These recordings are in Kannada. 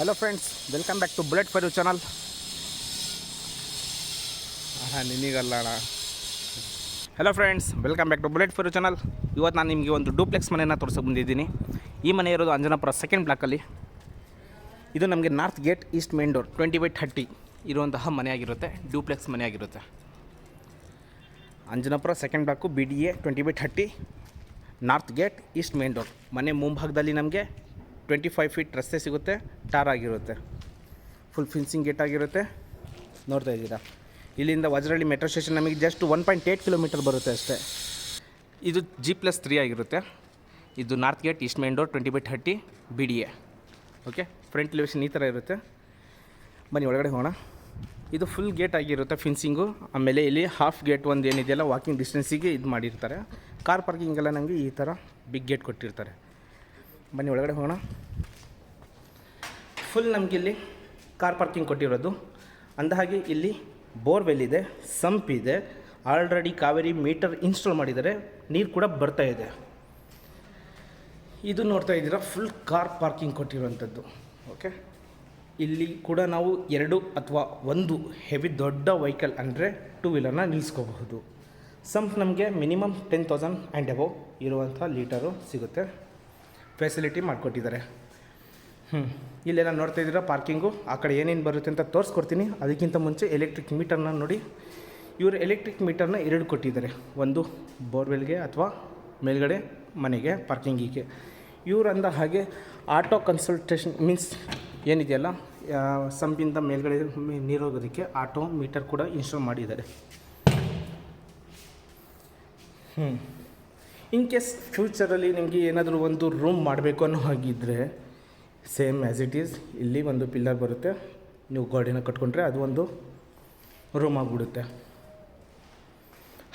Hello friends welcome back to bullet fire channel ಅಣ್ಣ ನಿನಗಲ್ಲ ಅಣ್ಣ. Hello friends welcome back to bullet fire channel ಇವತ್ತು ನಾನು ನಿಮಗೆ ಒಂದು ಡೂಪ್ಲೆಕ್ಸ್ ಮನೆಯನ್ನು ತೋರಿಸೋಕೆ ಬಂದಿದ್ದೀನಿ. ಈ ಮನೆ ಇರೋದು ಅಂಜನಾಪುರ ಸೆಕೆಂಡ್ ಬ್ಲಾಕಲ್ಲಿ ಇದು ನಮಗೆ north gate east main door twenty by thirty ಇರುವಂತಹ ಮನೆಯಾಗಿರುತ್ತೆ duplex ಮನೆಯಾಗಿರುತ್ತೆ Anjanapura second block B D A twenty by thirty north gate east main door ಮನೆ ಮುಂಭಾಗದಲ್ಲಿ ನಮಗೆ ಟ್ವೆಂಟಿ ಫೈವ್ ಫೀಟ್ ರಸ್ತೆ ಸಿಗುತ್ತೆ, ಟಾರ್ ಆಗಿರುತ್ತೆ. ಫುಲ್ ಫಿನ್ಸಿಂಗ್ ಗೇಟ್ ಆಗಿರುತ್ತೆ. ನೋಡ್ತಾ ಇದ್ದೀರಾ? ಇಲ್ಲಿಂದ ವಜ್ರಹಳ್ಳಿ ಮೆಟ್ರೋ ಸ್ಟೇಷನ್ ನಮಗೆ just one point eight kilometre ಬರುತ್ತೆ ಅಷ್ಟೇ. ಇದು ಜಿ ಪ್ಲಸ್ ತ್ರೀ ಆಗಿರುತ್ತೆ. ಇದು north gate east main door twenty by thirty B D A okay front elevation ಈ ಥರ ಇರುತ್ತೆ. ಬನ್ನಿ, ಒಳಗಡೆ ಹೋಗೋಣ. ಇದು ಫುಲ್ ಗೇಟ್ ಆಗಿರುತ್ತೆ ಫಿನ್ಸಿಂಗು ಆಮೇಲೆ ಇಲ್ಲಿ ಹಾಫ್ ಗೇಟ್ ಒಂದು ಏನಿದೆಯಲ್ಲ ವಾಕಿಂಗ್ ಡಿಸ್ಟೆನ್ಸಿಗೆ ಇದು ಮಾಡಿರ್ತಾರೆ. ಕಾರ್ ಪಾರ್ಕಿಂಗೆಲ್ಲ ನಮಗೆ ಈ ಥರ ಬಿಗ್ ಗೇಟ್ ಕೊಟ್ಟಿರ್ತಾರೆ. ಬನ್ನಿ ಒಳಗಡೆ ಹೋಗೋಣ. ಫುಲ್ ನಮಗಿಲ್ಲಿ ಕಾರ್ ಪಾರ್ಕಿಂಗ್ ಕೊಟ್ಟಿರೋದು. ಅಂದಹಾಗೆ ಇಲ್ಲಿ ಬೋರ್ವೆಲ್ ಇದೆ, ಸಂಪ್ ಇದೆ ಆಲ್ರೆಡಿ ಕಾವೇರಿ ಮೀಟರ್ ಇನ್ಸ್ಟಾಲ್ ಮಾಡಿದ್ದಾರೆ, ನೀರು ಕೂಡ ಬರ್ತಾ ಇದೆ. ಇದು ನೋಡ್ತಾ ಇದ್ದೀರಾ ಫುಲ್ ಕಾರ್ ಪಾರ್ಕಿಂಗ್ ಕೊಟ್ಟಿರುವಂಥದ್ದು. ಓಕೆ ಇಲ್ಲಿ ಕೂಡ ನಾವು ಎರಡು ಅಥವಾ ಒಂದು ಹೆವಿ ದೊಡ್ಡ ವೆಹಿಕಲ್ ಅಂದರೆ ಟೂ ವೀಲರ್ನ ನಿಲ್ಲಿಸ್ಕೋಬಹುದು ಸಂಪ್ ನಮಗೆ minimum ten thousand and above ಇರುವಂಥ ಲೀಟರು ಸಿಗುತ್ತೆ. ಫೆಸಿಲಿಟಿ ಮಾಡಿಕೊಟ್ಟಿದ್ದಾರೆ. ಹ್ಞೂ ಇಲ್ಲೆಲ್ಲ ನೋಡ್ತಾ ಇದ್ದೀರಾ ಪಾರ್ಕಿಂಗು ಆ ಕಡೆ ಏನೇನು ಬರುತ್ತೆ ಅಂತ ತೋರಿಸ್ಕೊಡ್ತೀನಿ. ಅದಕ್ಕಿಂತ ಮುಂಚೆ ಎಲೆಕ್ಟ್ರಿಕ್ ಮೀಟರ್ನ ನೋಡಿ. ಇವರು ಎಲೆಕ್ಟ್ರಿಕ್ ಮೀಟರ್ನ ಎರಡು ಕೊಟ್ಟಿದ್ದಾರೆ. ಒಂದು ಬೋರ್ವೆಲ್ಗೆ ಅಥವಾ ಮೇಲ್ಗಡೆ ಮನೆಗೆ ಪಾರ್ಕಿಂಗಿಗೆ ಇವರು ಅಂದ ಹಾಗೆ ಆಟೋ ಕನ್ಸಲ್ಟೇಷನ್ ಮೀನ್ಸ್ ಏನಿದೆಯಲ್ಲ ಸಂಪಿಂದ ಮೇಲ್ಗಡೆ ನೀರೋಗೋದಕ್ಕೆ ಆಟೋ ಮೀಟರ್ ಕೂಡ ಇನ್ಸ್ಟಾಲ್ ಮಾಡಿದ್ದಾರೆ. ಹ್ಞೂ ಇನ್ ಕೇಸ್ ಫ್ಯೂಚರಲ್ಲಿ ನಿಮಗೆ ಏನಾದರೂ ಒಂದು ರೂಮ್ ಮಾಡಬೇಕು ಅನ್ನೋ ಹಾಗಿದ್ದರೆ ಸೇಮ್ ಆ್ಯಸ್ ಇಟ್ ಈಸ್ ಇಲ್ಲಿ ಒಂದು ಪಿಲ್ಲರ್ ಬರುತ್ತೆ. ನೀವು ಗೋಡೆನ ಕಟ್ಕೊಂಡ್ರೆ ಅದು ಒಂದು ರೂಮ್ ಆಗಿಬಿಡುತ್ತೆ.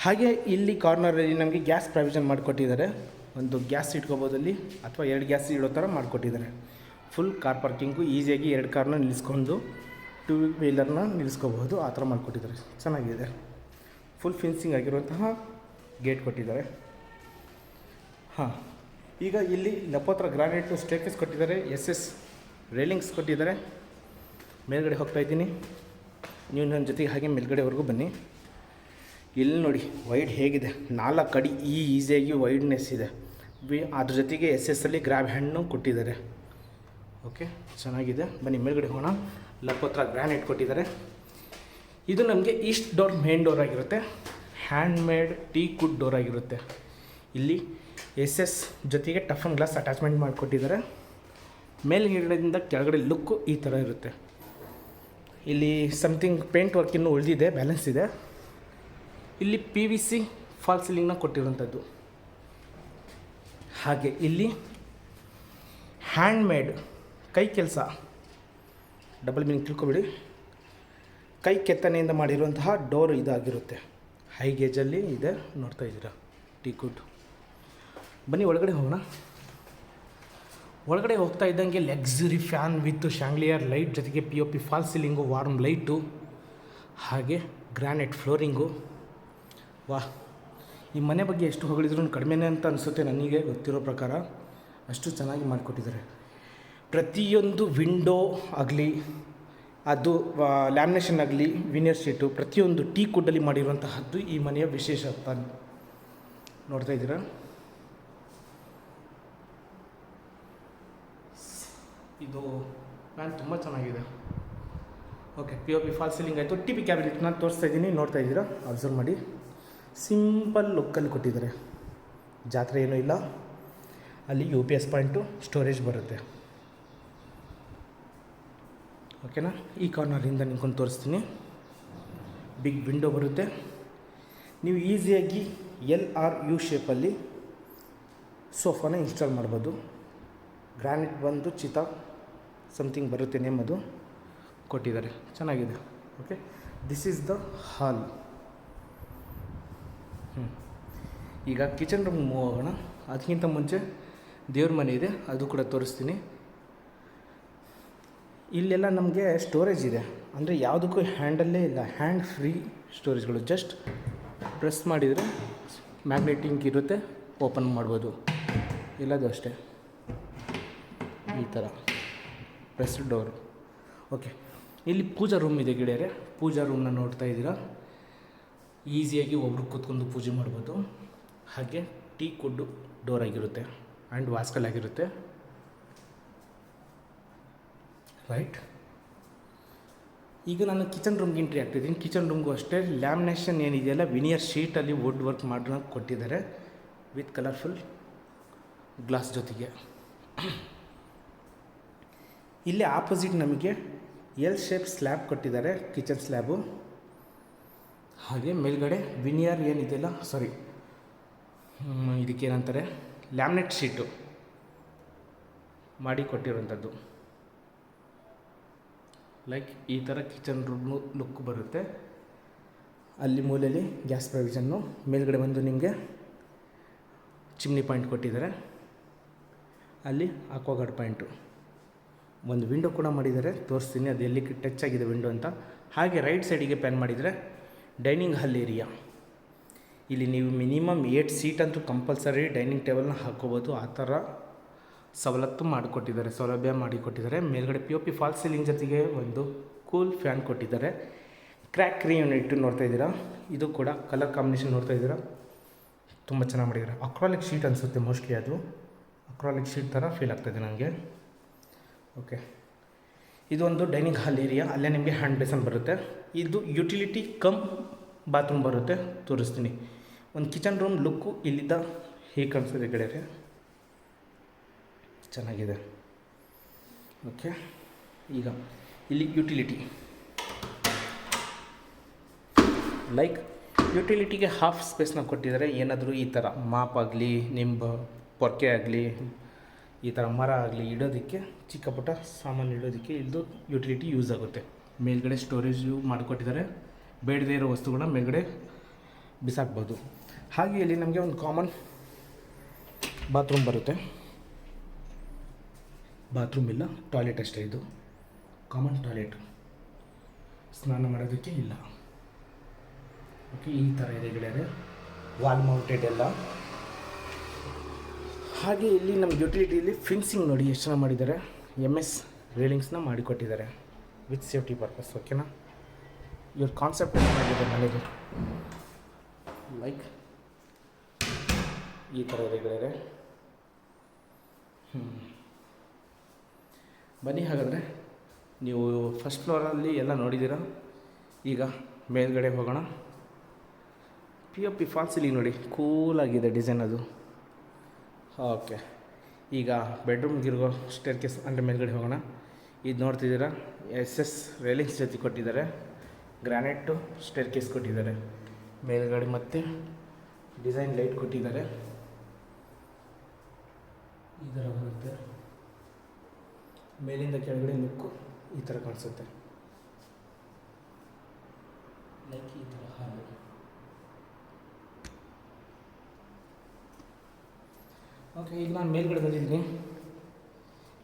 ಹಾಗೆ ಇಲ್ಲಿ ಕಾರ್ನರಲ್ಲಿ ನಮಗೆ ಗ್ಯಾಸ್ ಪ್ರಾವಿಷನ್ ಮಾಡಿಕೊಟ್ಟಿದ್ದಾರೆ. ಒಂದು ಗ್ಯಾಸ್ ಇಟ್ಕೋಬೋದಲ್ಲಿ ಅಥವಾ ಎರಡು ಗ್ಯಾಸ್ ಇಡೋ ಥರ ಮಾಡಿಕೊಟ್ಟಿದ್ದಾರೆ. ಫುಲ್ ಕಾರ್ ಪಾರ್ಕಿಂಗು ಈಸಿಯಾಗಿ ಎರಡು ಕಾರ್ನ ನಿಲ್ಲಿಸ್ಕೊಂಡು ಟೂ ವೀಲರ್ನ ನಿಲ್ಲಿಸ್ಕೋಬಹುದು ಆ ಥರ ಮಾಡಿಕೊಟ್ಟಿದ್ದಾರೆ. ಚೆನ್ನಾಗಿದೆ. ಫುಲ್ ಫಿನ್ಸಿಂಗ್ ಆಗಿರುವಂತಹ ಗೇಟ್ ಕೊಟ್ಟಿದ್ದಾರೆ. ಹಾಂ. ಈಗ ಇಲ್ಲಿ ಲಪೋತ್ರ ಗ್ರಾನೈಟು ಸ್ಟೇಕಸ್ ಕೊಟ್ಟಿದ್ದಾರೆ ಎಸ್ ಎಸ್ ರೇಲಿಂಗ್ಸ್ ಕೊಟ್ಟಿದ್ದಾರೆ. ಮೇಲ್ಗಡೆ ಹೋಗ್ತಾ ಇದ್ದೀನಿ. ನೀವು ನನ್ನ ಜೊತೆಗೆ ಹಾಗೆ ಮೇಲ್ಗಡೆವರೆಗೂ ಬನ್ನಿ. ಇಲ್ಲಿ ನೋಡಿ ವೈಡ್ ಹೇಗಿದೆ. ನಾಲ್ಕು ಅಡಿ ಈ ಈಸಿಯಾಗಿ ವೈಡ್ನೆಸ್ ಇದೆ. ಬಿ ಅದ್ರ ಜೊತೆಗೆ ಎಸ್ ಎಸ್ಸಲ್ಲಿ ಗ್ರ್ಯಾಬ್ ಹ್ಯಾಂಡ್ನು ಕೊಟ್ಟಿದ್ದಾರೆ. ಓಕೆ ಚೆನ್ನಾಗಿದೆ. ಬನ್ನಿ, ಮೇಲ್ಗಡೆ ಹೋಗೋಣ. ಲಪೋತ್ರ ಗ್ರಾನೈಟ್ ಕೊಟ್ಟಿದ್ದಾರೆ. ಇದು ನಮಗೆ ಈಸ್ಟ್ ಡೋರ್ ಮೇನ್ ಡೋರ್ ಆಗಿರುತ್ತೆ. Hand made teak wood door ಆಗಿರುತ್ತೆ. ಇಲ್ಲಿ ಎಸ್ ಎಸ್ ಜೊತೆಗೆ ಟಫನ್ ಗ್ಲಾಸ್ ಅಟ್ಯಾಚ್ಮೆಂಟ್ ಮಾಡಿಕೊಟ್ಟಿದ್ದಾರೆ. ಮೇಲ್ಗಿಡದಿಂದ ಕೆಳಗಡೆ ಲುಕ್ಕು ಈ ಥರ ಇರುತ್ತೆ. ಇಲ್ಲಿ ಸಮಥಿಂಗ್ ಪೇಂಟ್ ವರ್ಕ್ ಇನ್ನೂ ಉಳಿದಿದೆ ಬ್ಯಾಲೆನ್ಸ್ ಇದೆ. ಇಲ್ಲಿ ಪಿ ವಿ ಸಿ ಫಾಲ್ ಸೀಲಿಂಗ್ನ ಕೊಟ್ಟಿರುವಂಥದ್ದು ಹಾಗೆ ಇಲ್ಲಿ ಹ್ಯಾಂಡ್ ಮೇಡ್ ಕೈ ಕೆಲಸ. ಡಬಲ್ ಮೀನಿಂಗ್ ತಿಳ್ಕೊಬಿಡಿ. ಕೈ ಕೆತ್ತನೆಯಿಂದ ಮಾಡಿರುವಂತಹ ಡೋರ್ ಇದಾಗಿರುತ್ತೆ. ಹೈ ಗೇಜಲ್ಲಿ ಇದೆ, ನೋಡ್ತಾ ಇದ್ದೀರಾ? ಟೀ ಕುಡ್ ಬನ್ನಿ ಒಳಗಡೆ ಹೋಗೋಣ. ಒಳಗಡೆ ಹೋಗ್ತಾ ಇದ್ದಂಗೆ luxury fan with chandelier light ಜೊತೆಗೆ P O P false ceiling warm light ಹಾಗೆ ಗ್ರಾನೈಟ್ ಫ್ಲೋರಿಂಗು ವಾಹ್ ಈ ಮನೆ ಬಗ್ಗೆ ಎಷ್ಟು ಹೊಗಳಿದ್ರು ಕಡಿಮೆನೇ ಅಂತ ಅನಿಸುತ್ತೆ ನನಗೆ, ಗೊತ್ತಿರೋ ಪ್ರಕಾರ ಅಷ್ಟು ಚೆನ್ನಾಗಿ ಮಾಡಿಕೊಟ್ಟಿದ್ದಾರೆ. ಪ್ರತಿಯೊಂದು ವಿಂಡೋ ಆಗಲಿ, ಅದು ಲ್ಯಾಮಿನೇಷನ್ ಆಗಲಿ ವಿನಿಯರ್ ಶೀಟು ಪ್ರತಿಯೊಂದು ಟೀ ಕುಡ್ಡಲ್ಲಿ ಮಾಡಿರುವಂತಹದ್ದು ಈ ಮನೆಯ ವಿಶೇಷತೆ ನೋಡ್ತಾ ಇದ್ದೀರಾ? ಇದು ಫ್ಯಾನ್ ತುಂಬ ಚೆನ್ನಾಗಿದೆ. Okay P O P false ceiling ಆಯಿತು. ಟಿ ಪಿ ಕ್ಯಾಬಿನೆಟ್ ನಾನು ತೋರಿಸ್ತಾ ಇದ್ದೀನಿ, ನೋಡ್ತಾ ಇದ್ದೀರಾ? ಅಬ್ಸರ್ವ್ ಮಾಡಿ. ಸಿಂಪಲ್ ಲುಕ್ಕಲ್ಲಿ ಕೊಟ್ಟಿದ್ದಾರೆ. ಜಾತ್ರೆ ಏನೂ ಇಲ್ಲ. ಅಲ್ಲಿ U P S point storage ಬರುತ್ತೆ. ಓಕೆನಾ ಈ ಕಾರ್ನರಿಂದ ನಿಂತ್ಕೊಂಡು ತೋರಿಸ್ತೀನಿ. ಬಿಗ್ ವಿಂಡೋ ಬರುತ್ತೆ. ನೀವು ಈಸಿಯಾಗಿ ಎಲ್ ಆರ್ ಯು ಶೇಪಲ್ಲಿ ಸೋಫಾನ ಇನ್ಸ್ಟಾಲ್ ಮಾಡ್ಬೋದು. ಗ್ರಾನೈಟ್ ಬಂದು ಚಿತಾ. ಸಮಥಿಂಗ್ ಬರುತ್ತೆ ನೇಮ್ ಅದು ಕೊಟ್ಟಿದ್ದಾರೆ. ಚೆನ್ನಾಗಿದೆ. Okay this is the hall ಈಗ ಕಿಚನ್ ರೂಮ್ ಮೂವ್ ಆಗೋಣ ಅದಕ್ಕಿಂತ ಮುಂಚೆ ದೇವ್ರ ಮನೆ ಇದೆ, ಅದು ಕೂಡ ತೋರಿಸ್ತೀನಿ. ಇಲ್ಲೆಲ್ಲ ನಮಗೆ ಸ್ಟೋರೇಜ್ ಇದೆ. ಅಂದರೆ ಯಾವುದಕ್ಕೂ ಹ್ಯಾಂಡಲ್ಲೇ ಇಲ್ಲ. ಹ್ಯಾಂಡ್ ಫ್ರೀ ಸ್ಟೋರೇಜ್ಗಳು ಜಸ್ಟ್ ಪ್ರೆಸ್ ಮಾಡಿದರೆ ಮ್ಯಾಗ್ನೆಟಿಂಗ್ ಇರುತ್ತೆ ಓಪನ್ ಮಾಡ್ಬೋದು. ಇಲ್ಲದು ಅಷ್ಟೇ. ಈ ಥರ ಪ್ರೆಸ್ಡ್ ಡೋರ್ ಓಕೆ ಇಲ್ಲಿ ಪೂಜಾ ರೂಮ್ ಇದೆ ಗೆಳೆಯರೆ. ಪೂಜಾ ರೂಮ್ನ ನೋಡ್ತಾ ಇದ್ದೀರಾ? ಈಸಿಯಾಗಿ ಒಬ್ರು ಕೂತ್ಕೊಂಡು ಪೂಜೆ ಮಾಡ್ಬೋದು. ಹಾಗೆ ಟೀ ಕುಡ್ಡು ಡೋರ್ ಆಗಿರುತ್ತೆ ಆ್ಯಂಡ್ ವಾಸ್ಕಲ್ ಆಗಿರುತ್ತೆ. ರೈಟ್ ಈಗ ನಾನು ಕಿಚನ್ ರೂಮ್ಗೆ ಎಂಟ್ರಿ ಆಗ್ತಿದ್ದೀನಿ. ಕಿಚನ್ ರೂಮ್ಗೂ ಅಷ್ಟೇ. ಲ್ಯಾಮಿನೇಷನ್ ಏನಿದೆಯಲ್ಲ ವಿನಿಯರ್ ಶೀಟಲ್ಲಿ ವುಡ್ ವರ್ಕ್ ಮಾಡೋಣ ಕೊಟ್ಟಿದ್ದಾರೆ. ವಿತ್ ಕಲರ್ಫುಲ್ ಗ್ಲಾಸ್ ಜೊತೆಗೆ. ಇಲ್ಲಿ ಆಪೋಸಿಟ್ ನಮಗೆ ಎಲ್ ಶೇಪ್ ಸ್ಲ್ಯಾಬ್ ಕೊಟ್ಟಿದ್ದಾರೆ ಕಿಚನ್ ಸ್ಲ್ಯಾಬು ಹಾಗೆ ಮೇಲ್ಗಡೆ ವಿನಿಯರ್ ಏನಿದೆಯಲ್ಲ ಸಾರಿ ಇದಕ್ಕೇನಂತಾರೆ? ಲ್ಯಾಮಿನೇಟ್ ಶೀಟು ಮಾಡಿ ಕೊಟ್ಟಿರುವಂಥದ್ದು. ಲೈಕ್ ಈ ಥರ ಕಿಚನ್ ರೂಮ್ ಲುಕ್ ಬರುತ್ತೆ. ಅಲ್ಲಿ ಮೂಲೆಯಲ್ಲಿ ಗ್ಯಾಸ್ ಪ್ರೊವಿಷನ್ನು ಮೇಲ್ಗಡೆ ಬಂದು ನಿಮಗೆ ಚಿಮ್ನಿ ಪಾಯಿಂಟ್ ಕೊಟ್ಟಿದ್ದಾರೆ. ಅಲ್ಲಿ ಅಕ್ವಾಗಾರ್ಡ್ ಪಾಯಿಂಟು ಒಂದು ವಿಂಡೋ ಕೂಡ ಮಾಡಿದ್ದಾರೆ. ತೋರಿಸ್ತೀನಿ, ಅದು ಎಲ್ಲಿ ಟಚ್ ಆಗಿದೆ ವಿಂಡೋ ಅಂತ. ಹಾಗೆ ರೈಟ್ ಸೈಡಿಗೆ ಪ್ಯಾನ್ ಮಾಡಿದರೆ ಡೈನಿಂಗ್ ಹಾಲ್ ಏರಿಯಾ ಇಲ್ಲಿ ನೀವು ಮಿನಿಮಮ್ ಏಟ್ ಸೀಟ್ ಅಂತೂ ಕಂಪಲ್ಸರಿ ಡೈನಿಂಗ್ ಟೇಬಲ್ನ ಹಾಕ್ಕೋಬೋದು ಆ ಥರ ಸವಲತ್ತು ಮಾಡಿಕೊಟ್ಟಿದ್ದಾರೆ, ಸೌಲಭ್ಯ ಮಾಡಿಕೊಟ್ಟಿದ್ದಾರೆ. ಮೇಲ್ಗಡೆ P O P false ceiling ಜೊತೆಗೆ ಒಂದು ಕೂಲ್ ಫ್ಯಾನ್ ಕೊಟ್ಟಿದ್ದಾರೆ. ಕ್ರ್ಯಾಕ್ ಕ್ರೀ ಯೂನಿಟ್ ನೋಡ್ತಾ ಇದ್ದೀರಾ? ಇದು ಕೂಡ ಕಲರ್ ಕಾಂಬಿನೇಷನ್ ನೋಡ್ತಾ ಇದ್ದೀರಾ? ತುಂಬ ಚೆನ್ನಾಗಿ ಮಾಡಿದ್ದಾರೆ. ಅಕ್ರಾಲಿಕ್ ಶೀಟ್ ಅನಿಸುತ್ತೆ ಮೋಸ್ಟ್ಲಿ ಅದು. ಅಕ್ರಾಲಿಕ್ ಶೀಟ್ ಥರ ಫೀಲ್ ಆಗ್ತಾಯಿದೆ ನನಗೆ ಓಕೆ ಇದೊಂದು ಡೈನಿಂಗ್ ಹಾಲ್ ಏರಿಯಾ. ಅಲ್ಲೇ ನಿಮಗೆ ಹ್ಯಾಂಡ್ ಬೇಸನ್ ಬರುತ್ತೆ. ಇದು ಯುಟಿಲಿಟಿ ಕಮ್ ಬಾತ್ರೂಮ್ ಬರುತ್ತೆ. ತೋರಿಸ್ತೀನಿ. ಒಂದು ಕಿಚನ್ ರೂಮ್ ಲುಕ್ಕು ಇಲ್ಲಿದ್ದ ಹೇಗೆ ಕಾಣಿಸ್ತದೆ ಗೆಳೆಯರೆ? ಚೆನ್ನಾಗಿದೆ. ಓಕೆ ಈಗ ಇಲ್ಲಿ ಯುಟಿಲಿಟಿ. ಲೈಕ್ ಯುಟಿಲಿಟಿಗೆ ಹಾಫ್ ಸ್ಪೇಸ್ನ ಕೊಟ್ಟಿದ್ದಾರೆ. ಏನಾದರೂ ಈ ಥರ ಮಾಪ್ ಆಗಲಿ, ನಿಂಬ, ಪೊರ್ಕೆ ಆಗಲಿ ಈ ಥರ ಮರ ಆಗಲಿ ಇಡೋದಕ್ಕೆ ಚಿಕ್ಕ ಪುಟ್ಟ ಸಾಮಾನು ಇಡೋದಕ್ಕೆ ಇದು ಯುಟಿಲಿಟಿ ಯೂಸ್ ಆಗುತ್ತೆ. ಮೇಲ್ಗಡೆ ಸ್ಟೋರೇಜ್ ಮಾಡಿಕೊಟ್ಟಿದ್ದಾರೆ. ಬೇಡದೇ ಇರೋ ವಸ್ತುಗಳನ್ನ ಮೇಲ್ಗಡೆ ಬಿಸಾಕ್ಬೋದು. ಹಾಗೆ ಇಲ್ಲಿ ನಮಗೆ ಒಂದು ಕಾಮನ್ ಬಾತ್ರೂಮ್ ಬರುತ್ತೆ. ಬಾತ್ರೂಮ್ ಇಲ್ಲ ಟಾಯ್ಲೆಟ್ ಅಷ್ಟೇ ಇದು. ಕಾಮನ್ ಟಾಯ್ಲೆಟ್ ಸ್ನಾನ ಮಾಡೋದಕ್ಕೆ ಇಲ್ಲ. ಓಕೆ ಈ ಥರ ಇದೆ ಗೆಳೆಯರೆ. ವಾಲ್ ಮೌಂಟೆಡ್ ಎಲ್ಲ. ಹಾಗೆ ಇಲ್ಲಿ ನಮ್ಮ ಯುಟಿಲಿಟಿಯಲ್ಲಿ ಫಿನ್ಸಿಂಗ್ ನೋಡಿ ಎಷ್ಟು ಚೆನ್ನಾಗಿ ಮಾಡಿದ್ದಾರೆ. ಎಂ ಎಸ್ ರೇಲಿಂಗ್ಸ್ನ ಮಾಡಿಕೊಟ್ಟಿದ್ದಾರೆ. ವಿತ್ ಸೇಫ್ಟಿ ಪರ್ಪಸ್ ಓಕೆನಾ ಇವ್ರ ಕಾನ್ಸೆಪ್ಟ್ ಚೆನ್ನಾಗಿದೆ ಮನೆಗೆ. ಲೈಕ್ ಈ ಥರ ಇದೆ ಹ್ಞೂ ಬನ್ನಿ ಹಾಗಾದರೆ. ನೀವು ಫಸ್ಟ್ ಫ್ಲೋರಲ್ಲಿ ಎಲ್ಲ ನೋಡಿದ್ದೀರಾ? ಈಗ ಮೇಲ್ಗಡೆ ಹೋಗೋಣ. ಪಿ ಒ ಪಿ ಫಾಲ್ಸ್ ಇಲ್ಲಿ ನೋಡಿ ಕೂಲಾಗಿದೆ ಡಿಸೈನ್ ಅದು. ಓಕೆ. ಈಗ ಬೆಡ್ರೂಮ್ಗಿರೋ ಸ್ಟೇರ್ ಕೇಸ್ ಅಂದರೆ ಮೇಲ್ಗಡೆ ಹೋಗೋಣ. ಇದು ನೋಡ್ತಿದ್ದೀರಾ? ಎಸ್ ಎಸ್ ರೇಲಿಂಗ್ಸ್ ಜೊತೆ ಕೊಟ್ಟಿದ್ದಾರೆ. ಗ್ರಾನೈಟು ಸ್ಟೇರ್ ಕೇಸ್ ಕೊಟ್ಟಿದ್ದಾರೆ. ಮೇಲ್ಗಡೆ ಮತ್ತು ಡಿಸೈನ್ ಲೈಟ್ ಕೊಟ್ಟಿದ್ದಾರೆ. ಈ ಥರ ಬರುತ್ತೆ. ಮೇಲಿಂದ ಕೆಳಗಡೆ ಲುಕ್ಕು ಈ ಥರ ಕಾಣಿಸುತ್ತೆ. ಲೈಕ್ ಈ ಹಾಲು ಓಕೆ, ಈಗ ನಾನು ಮೇಲ್ಗಡೆ ಬಂದಿದ್ದೀನಿ.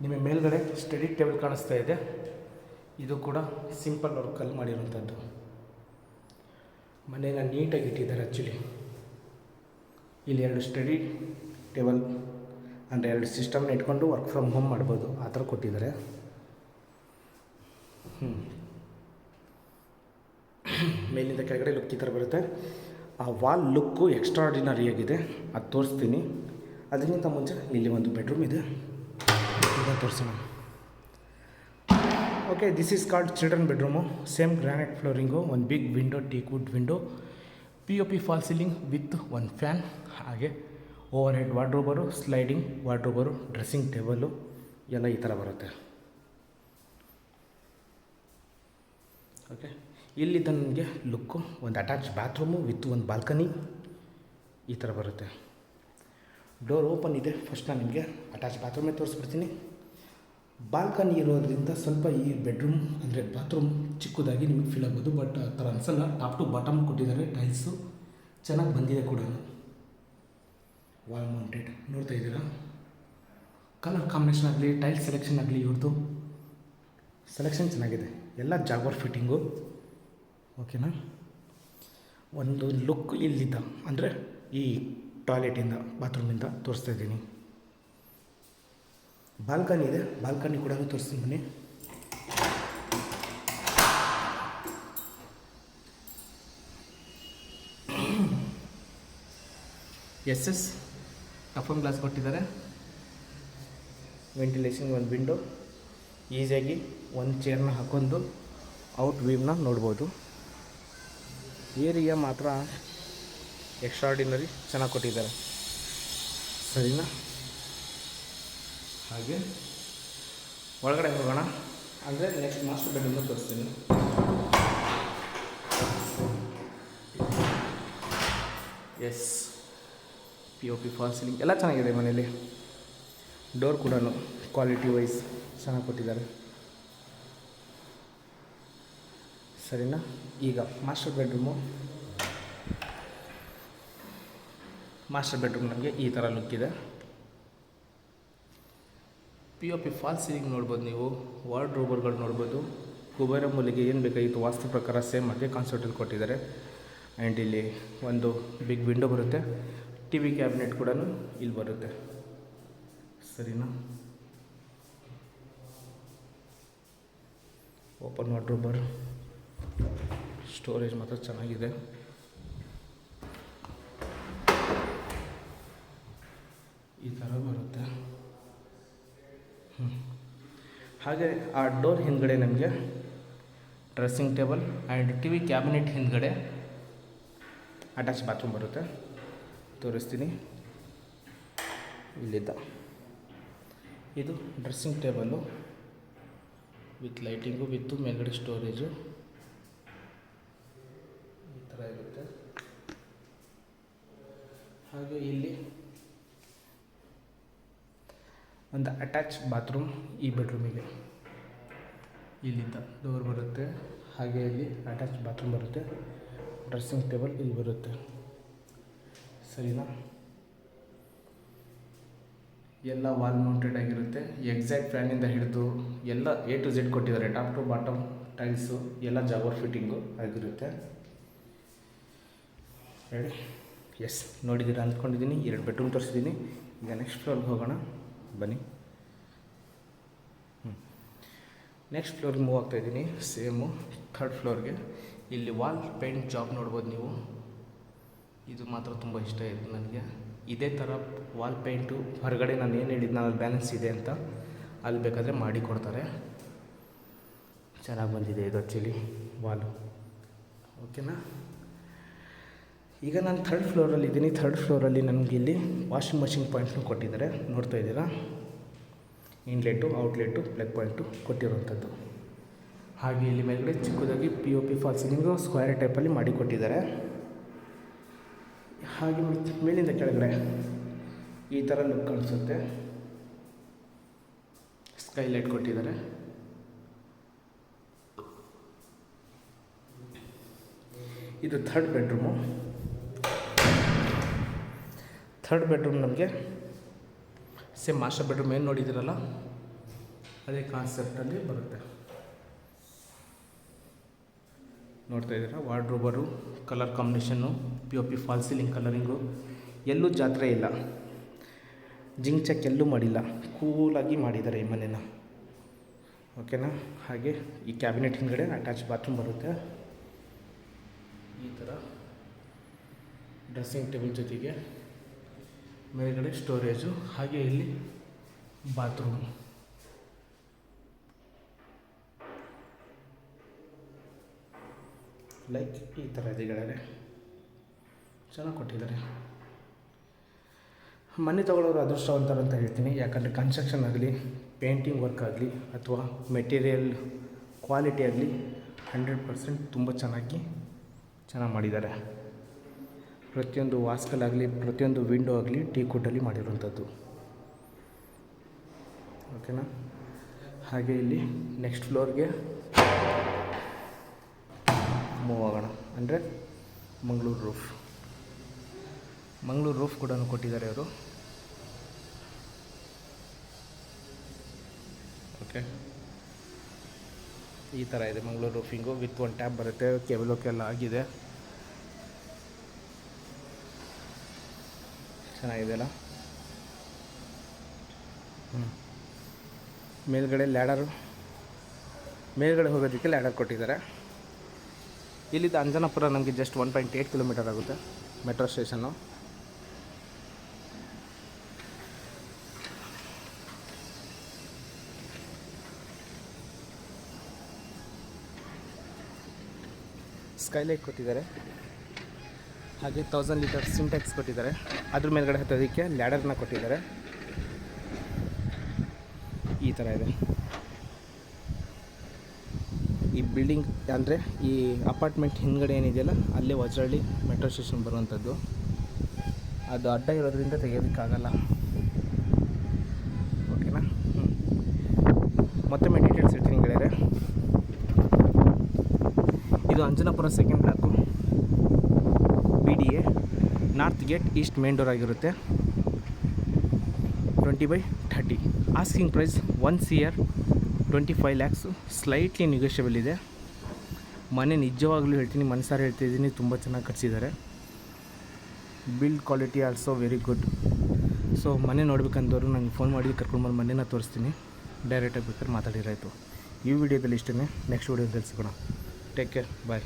ನಿಮಗೆ ಮೇಲ್ಗಡೆ ಸ್ಟಡಿ ಟೇಬಲ್ ಕಾಣಿಸ್ತಾ ಇದೆ. ಇದು ಕೂಡ ಸಿಂಪಲ್ ವರ್ಕಲ್ಲಿ ಮಾಡಿರುವಂಥದ್ದು ಮನೇನ ನೀಟಾಗಿ ಇಟ್ಟಿದ್ದಾರೆ ಆ್ಯಕ್ಚುಲಿ ಇಲ್ಲಿ ಎರಡು ಸ್ಟಡಿ ಟೇಬಲ್ ಅಂದರೆ ಎರಡು ಸಿಸ್ಟಮ್ನ ಇಟ್ಕೊಂಡು ವರ್ಕ್ ಫ್ರಮ್ ಹೋಮ್ ಮಾಡ್ಬೋದು. ಆ ಥರ ಕೊಟ್ಟಿದ್ದಾರೆ. ಹ್ಞೂ ಮೇಲಿಂದ ಕೆಳಗಡೆ ಲುಕ್ ಈ ಥರ ಬರುತ್ತೆ. ಆ ವಾಲ್ ಲುಕ್ಕು ಎಕ್ಸ್ಟ್ರಾಡಿನರಿ ಆಗಿದೆ. ಅದು ತೋರಿಸ್ತೀನಿ. ಅದಕ್ಕಿಂತ ಮುಂಚೆ ಇಲ್ಲಿ ಒಂದು ಬೆಡ್ರೂಮ್ ಇದೆ. ಇದನ್ನು ತೋರಿಸೋಣ okay this is called children bedroom same granite flooring ಒಂದು big window teak wood window P O P fall ceiling with ಒಂದು ಫ್ಯಾನ್ ಹಾಗೆ overhead ವಾರ್ಡ್ರೋಬರು sliding ವಾರ್ಡ್ರೋಬರು dressing table ಎಲ್ಲ ಈ ಥರ ಬರುತ್ತೆ. ಓಕೆ ಇಲ್ಲಿದ್ದ ನನಗೆ ಲುಕ್ಕು ಒಂದು ಅಟ್ಯಾಚ್ ಬಾತ್ರೂಮು ವಿತ್ ಒಂದು ಬಾಲ್ಕನಿ ಈ ಥರ ಬರುತ್ತೆ. ಡೋರ್ ಓಪನ್ ಇದೆ. ಫಸ್ಟ್ ನಾನು ನಿಮಗೆ ಅಟ್ಯಾಚ್ ಬಾತ್ರೂಮೇ ತೋರಿಸ್ಬಿಡ್ತೀನಿ. ಬಾಲ್ಕನಿ ಇರೋದ್ರಿಂದ ಸ್ವಲ್ಪ ಈ ಬೆಡ್ರೂಮ್ ಅಂದರೆ ಬಾತ್ರೂಮ್ ಚಿಕ್ಕದಾಗಿ ನಿಮಗೆ ಫೀಲ್ ಆಗ್ಬೋದು ಬಟ್ ಆ ಥರ ಅನ್ಸಲ್ಲ. ಟಾಪ್ ಟು ಬಾಟಮ್ ಕೊಟ್ಟಿದ್ದಾರೆ ಟೈಲ್ಸು ಚೆನ್ನಾಗಿ ಬಂದಿದೆ ಕೂಡ. ವಾಲ್ ಮೌಂಟೆಡ್ ನೋಡ್ತಾ ಇದ್ದೀರಾ? ಕಲರ್ ಕಾಂಬಿನೇಷನ್ ಆಗಲಿ ಟೈಲ್ ಸೆಲೆಕ್ಷನ್ ಆಗಲಿ ಇವ್ರದ್ದು ಸೆಲೆಕ್ಷನ್ ಚೆನ್ನಾಗಿದೆ. ಎಲ್ಲ ಜಾಗ್ವರ್ ಫಿಟ್ಟಿಂಗು ಓಕೆನಾ ಒಂದು ಲುಕ್ ಇಲ್ಲಿದ್ದ. ಅಂದರೆ ಈ ಟಾಯ್ಲೆಟಿಂದ ಬಾತ್ರೂಮಿಂದ ತೋರಿಸ್ತಾ ಇದ್ದೀನಿ. ಬಾಲ್ಕನಿ ಇದೆ. ಬಾಲ್ಕನಿ ಕೂಡ ತೋರಿಸ್ತೀನಿ ಬನ್ನಿ. ಎಸ್ ಎಸ್ ಟಫನ್ ಗ್ಲಾಸ್ ಕೊಟ್ಟಿದ್ದಾರೆ. ವೆಂಟಿಲೇಷನ್ ಒಂದು ವಿಂಡೋ. ಈಸಿಯಾಗಿ ಒಂದು ಚೇರ್ನ ಹಾಕೊಂಡು ಔಟ್ ವ್ಯೂವ್ನ ನೋಡ್ಬೋದು. ಏರಿಯಾ ಮಾತ್ರ ಎಕ್ಸ್ಟ್ರಾಡಿನರಿ ಚೆನ್ನಾಗಿ ಕೊಟ್ಟಿದ್ದಾರೆ. ಸರಿನಾ? ಹಾಗೆ. ಒಳಗಡೆ ಹೋಗೋಣ. ಅಂದರೆ ನೆಕ್ಸ್ಟ್ ಮಾಸ್ಟರ್ ಬೆಡ್ರೂಮ್ ತೋರಿಸ್ತೀನಿ. Yes P O P fall ceiling ಎಲ್ಲ ಚೆನ್ನಾಗಿದೆ ಮನೇಲಿ. ಡೋರ್ ಕೂಡ ಕ್ವಾಲಿಟಿ ವೈಸ್ ಚೆನ್ನಾಗಿ ಕೊಟ್ಟಿದ್ದಾರೆ. ಸರಿನಾ? ಈಗ ಮಾಸ್ಟರ್ ಬೆಡ್ರೂಮು ಮಾಸ್ಟರ್ ಬೆಡ್ರೂಮ್ ನಮಗೆ ಈ ಥರ ಲುಕ್ ಇದೆ. P O P fall ceiling ನೋಡ್ಬೋದು ನೀವು ವಾರ್ಡ್ ರೋಬರ್ಗಳು ನೋಡ್ಬೋದು. ಕುಬೇರ ಮೂಲಿಗೆ ಏನು ಬೇಕಾಗಿತ್ತು ವಾಸ್ತು ಪ್ರಕಾರ ಸೇಮ್ ಅದೇ ಕಾನ್ಸರ್ಟಲ್ಲಿ ಕೊಟ್ಟಿದ್ದಾರೆ. ಆ್ಯಂಡ್ ಇಲ್ಲಿ ಒಂದು ಬಿಗ್ ವಿಂಡೋ ಬರುತ್ತೆ. ಟಿ ವಿ ಕ್ಯಾಬಿನೆಟ್ ಕೂಡ ಇಲ್ಲಿ ಬರುತ್ತೆ. ಸರಿನಾ? ಓಪನ್ ವಾಟ್ರೂಬರ್ ಸ್ಟೋರೇಜ್ ಮಾತ್ರ ಚೆನ್ನಾಗಿದೆ ಈ ಥರ ಬರುತ್ತೆ ಹ್ಮ್. ಹಾಗೆ ಆ ಡೋರ್ ಹಿಂದ್ಗಡೆ ನಮಗೆ dressing table and T V cabinet ಹಿಂದ್ಗಡೆ ಅಟ್ಯಾಚ್ ಬಾತ್ರೂಮ್ ಬರುತ್ತೆ. ತೋರಿಸ್ತೀನಿ. ಇಲ್ಲಿದ್ದ. ಇದು dressing table with lighting with ಮೇಲ್ಗಡೆ ಸ್ಟೋರೇಜು ಈ ಥರ ಇರುತ್ತೆ. ಹಾಗೆ ಇಲ್ಲಿ ಒಂದು ಅಟ್ಯಾಚ್ ಬಾತ್ರೂಮ್ ಈ ಬೆಡ್ರೂಮಿಗೆ ಇಲ್ಲಿಂದ ಡೋರ್ ಬರುತ್ತೆ. ಹಾಗೆ ಇಲ್ಲಿ ಅಟ್ಯಾಚ್ ಬಾತ್ರೂಮ್ ಬರುತ್ತೆ. ಡ್ರೆಸ್ಸಿಂಗ್ ಟೇಬಲ್ ಇಲ್ಲಿ ಬರುತ್ತೆ. ಸರಿನಾ? ಎಲ್ಲ ವಾಲ್ ಮೌಂಟೆಡ್ ಆಗಿರುತ್ತೆ. ಎಕ್ಸಾಕ್ಟ್ ಫ್ಯಾನಿಂದ ಹಿಡಿದು ಎಲ್ಲ ಎ ಟು ಝೆಡ್ ಕೊಟ್ಟಿದ್ದಾರೆ. ಟಾಪ್ ಟು ಬಾಟಮ್ ಟೈಲ್ಸು ಎಲ್ಲ ಜಾಬರ್ ಫಿಟ್ಟಿಂಗು ಆಗಿರುತ್ತೆ. ಹೇಳಿ ಎಸ್ ನೋಡಿದ್ದೀರಾ ಅಂದ್ಕೊಂಡಿದ್ದೀನಿ. ಎರಡು ಬೆಡ್ರೂಮ್ ತೋರಿಸಿದ್ದೀನಿ. ಈಗ ನೆಕ್ಸ್ಟ್ ಫ್ಲೋರ್ಗೆ ಹೋಗೋಣ. ಬನ್ನಿ. ನೆಕ್ಸ್ಟ್ ಫ್ಲೋರ್ಗೆ ಮೂವ್ ಆಗ್ತಾ ಇದ್ದೀನಿ ಸೇಮು ಥರ್ಡ್ ಫ್ಲೋರ್ಗೆ ಇಲ್ಲಿ ವಾಲ್ ಪೇಂಟ್ ಜಾಬ್ ನೋಡ್ಬೋದು ನೀವು. ಇದು ಮಾತ್ರ ತುಂಬ ಇಷ್ಟ ಆಯಿತು ನನಗೆ. ಇದೇ ಥರ ವಾಲ್ ಪೇಂಟು ಹೊರಗಡೆ ನಾನು ಏನು ಹೇಳಿದ್ದು ನಾನು ಬ್ಯಾಲೆನ್ಸ್ ಇದೆ ಅಂತ ಅಲ್ಲಿ ಬೇಕಾದರೆ ಮಾಡಿ ಕೊಡ್ತಾರೆ. ಚೆನ್ನಾಗಿ ಬಂದಿದೆ ಇದು ಆ್ಯಕ್ಚುಲಿ ವಾಲು ಓಕೆನಾ ಈಗ ನಾನು ಥರ್ಡ್ ಫ್ಲೋರಲ್ಲಿ ಇದ್ದೀನಿ. ಥರ್ಡ್ ಫ್ಲೋರಲ್ಲಿ ನನಗೆ ಇಲ್ಲಿ ವಾಷಿಂಗ್ ಮಷಿನ್ ಪಾಯಿಂಟ್ನು ಕೊಟ್ಟಿದ್ದಾರೆ. ನೋಡ್ತಾ ಇದ್ದೀರಾ? ಇನ್ಲೆಟು ಔಟ್ಲೆಟು ಪ್ಲಗ್ ಪಾಯಿಂಟು ಕೊಟ್ಟಿರುವಂಥದ್ದು. ಹಾಗೆ ಇಲ್ಲಿ ಮೇಲ್ಗಡೆ ಚಿಕ್ಕದಾಗಿ P O P fall ceiling square ಟೈಪಲ್ಲಿ ಮಾಡಿ ಕೊಟ್ಟಿದ್ದಾರೆ. ಹಾಗೆ ಮೇಲಿಂದ ಕೆಳಗಡೆ ಈ ಥರ ಲುಕ್ ಕಾಣಿಸುತ್ತೆ. ಸ್ಕೈಲೈಟ್ ಕೊಟ್ಟಿದ್ದಾರೆ. ಇದು ಥರ್ಡ್ ಬೆಡ್ರೂಮು ಥರ್ಡ್ ಬೆಡ್ರೂಮ್ ನಮಗೆ. ಸೇಮ್ ಮಾಸ್ಟರ್ ಬೆಡ್ರೂಮ್ ಏನು ನೋಡಿದ್ದೀರಲ್ಲ ಅದೇ ಕಾನ್ಸೆಪ್ಟಲ್ಲಿ ಬರುತ್ತೆ. ನೋಡ್ತಾ ಇದ್ದೀರಾ? ವಾರ್ಡ್ರೋಬರು colour combination P O P fall ceiling colouring ಎಲ್ಲೂ ಜಾತ್ರೆ ಇಲ್ಲ. ಜಿಂಕ್ ಚೆಕ್ ಎಲ್ಲೂ ಮಾಡಿಲ್ಲ. ಕೂಲಾಗಿ ಮಾಡಿದ್ದಾರೆ ಈ ಮನೇನ. ಓಕೆನಾ ಹಾಗೆ ಈ ಕ್ಯಾಬಿನೆಟ್ ಹಿಂದ್ಗಡೆ ಅಟ್ಯಾಚ್ ಬಾತ್ರೂಮ್ ಬರುತ್ತೆ. ಈ ಥರ ಡ್ರೆಸ್ಸಿಂಗ್ ಟೇಬಲ್ ಜೊತೆಗೆ ಮೇಲ್ಗಡೆ ಸ್ಟೋರೇಜು ಹಾಗೆ ಇಲ್ಲಿ ಬಾತ್ರೂಮ್ ಲೈಕ್ ಈ ಥರ ಇದೆ ಚೆನ್ನಾಗಿ ಕೊಟ್ಟಿದ್ದಾರೆ. ಮನೆ ತಗೊಳ್ಳೋರು ಅದೃಷ್ಟವಂತರು ಅಂತ ಹೇಳ್ತೀನಿ. ಯಾಕಂದರೆ ಕನ್ಸ್ಟ್ರಕ್ಷನ್ ಆಗಲಿ ಪೇಂಟಿಂಗ್ ವರ್ಕ್ ಆಗಲಿ, ಅಥವಾ ಮೆಟೀರಿಯಲ್ ಕ್ವಾಲಿಟಿ ಆಗಲಿ ಹಂಡ್ರೆಡ್ ಪರ್ಸೆಂಟ್ ತುಂಬ ಚೆನ್ನಾಗಿ ಚೆನ್ನಾಗಿ ಮಾಡಿದ್ದಾರೆ. ಪ್ರತಿಯೊಂದು ವಾಸ್ಕಲ್ಲಾಗಲಿ ಪ್ರತಿಯೊಂದು ವಿಂಡೋ ಆಗಲಿ ಟೀ ಕುಡ್ಡಲ್ಲಿ ಮಾಡಿರುವಂಥದ್ದು. ಓಕೆನಾ ಹಾಗೆ ಇಲ್ಲಿ ನೆಕ್ಸ್ಟ್ ಫ್ಲೋರ್ಗೆ ಮೂವ್ ಆಗೋಣ. ಅಂದರೆ ಮಂಗಳೂರು ರೂಫ್ ಮಂಗಳೂರು ರೂಫ್ ಕೂಡ ಕೊಟ್ಟಿದ್ದಾರೆ ಅವರು. ಓಕೆ ಈ ಥರ ಇದೆ Mangalore roofing with one tap ಬರುತ್ತೆ. ಕೇಬಲೋಕೆಲ್ಲ ಆಗಿದೆ. ಚೆನ್ನಾಗಿದೆ ಅಲ್ಲ ಹ್ಞೂ ಮೇಲ್ಗಡೆ ಲ್ಯಾಡರು, ಮೇಲ್ಗಡೆ ಹೋಗೋದಕ್ಕೆ ಲ್ಯಾಡರ್ ಕೊಟ್ಟಿದ್ದಾರೆ. ಇಲ್ಲಿದ್ದ ಅಂಜನಾಪುರ ನಮಗೆ just one point eight kilometre ಆಗುತ್ತೆ ಮೆಟ್ರೋ ಸ್ಟೇಷನ್ನು ಸ್ಕೈಲೈಟ್ ಕೊಟ್ಟಿದ್ದಾರೆ. ಹಾಗೆ ತೌಸಂಡ್ ಲೀಟರ್ ಸಿಂಟೆಕ್ಸ್ ಕೊಟ್ಟಿದ್ದಾರೆ. ಅದ್ರ ಮೇಲ್ಗಡೆ ಹತ್ತೋದಕ್ಕೆ ಲ್ಯಾಡರ್ನ ಕೊಟ್ಟಿದ್ದಾರೆ. ಈ ಥರ ಇದೆ. ಈ ಬಿಲ್ಡಿಂಗ್ ಅಂದರೆ ಈ ಅಪಾರ್ಟ್ಮೆಂಟ್ ಹಿಂದ್ಗಡೆ ಏನಿದೆಯಲ್ಲ, ಅಲ್ಲೇ ವಜ್ರಳ್ಳಿ ಮೆಟ್ರೋ ಸ್ಟೇಷನ್ ಬರುವಂಥದ್ದು. ಅದು ಅಡ್ಡ ಇರೋದ್ರಿಂದ ತೆಗೆಯೋದಕ್ಕಾಗಲ್ಲ. ಓಕೆನಾ ಹ್ಞೂ ಮತ್ತೊಮ್ಮೆ ಡೀಟೇಲ್ಸ್ ಇರ್ತೀನಿ ಗೆಳೆಯರೆ. ಇದು Anjanapura second block B D A north gate east main door ಆಗಿರುತ್ತೆ. Twenty by thirty asking price one C R twenty five lakhs slightly negotiable ಇದೆ. ಮನೆ ನಿಜವಾಗ್ಲೂ ಹೇಳ್ತೀನಿ, ಮನಸಾರ ಹೇಳ್ತಿದ್ದೀನಿ ತುಂಬ ಚೆನ್ನಾಗಿ ಕಟ್ಸಿದ್ದಾರೆ. Build quality also very good so ಮನೆ ನೋಡ್ಬೇಕಂದವರು ನನಗೆ ಫೋನ್ ಮಾಡಿ ಕರ್ಕೊಂಡು ಬಂದು ಮನೆನ ತೋರಿಸ್ತೀನಿ. ಡೈರೆಕ್ಟಾಗಿ ಬೇಕಾದ್ರೆ ಮಾತಾಡಿರಾಯಿತು ಈ ವಿಡಿಯೋದಲ್ಲಿ ಇಷ್ಟೇ ನೆಕ್ಸ್ಟ್ ವಿಡಿಯೋದಲ್ಲಿ ಸಿಗೋಣ. Take care bye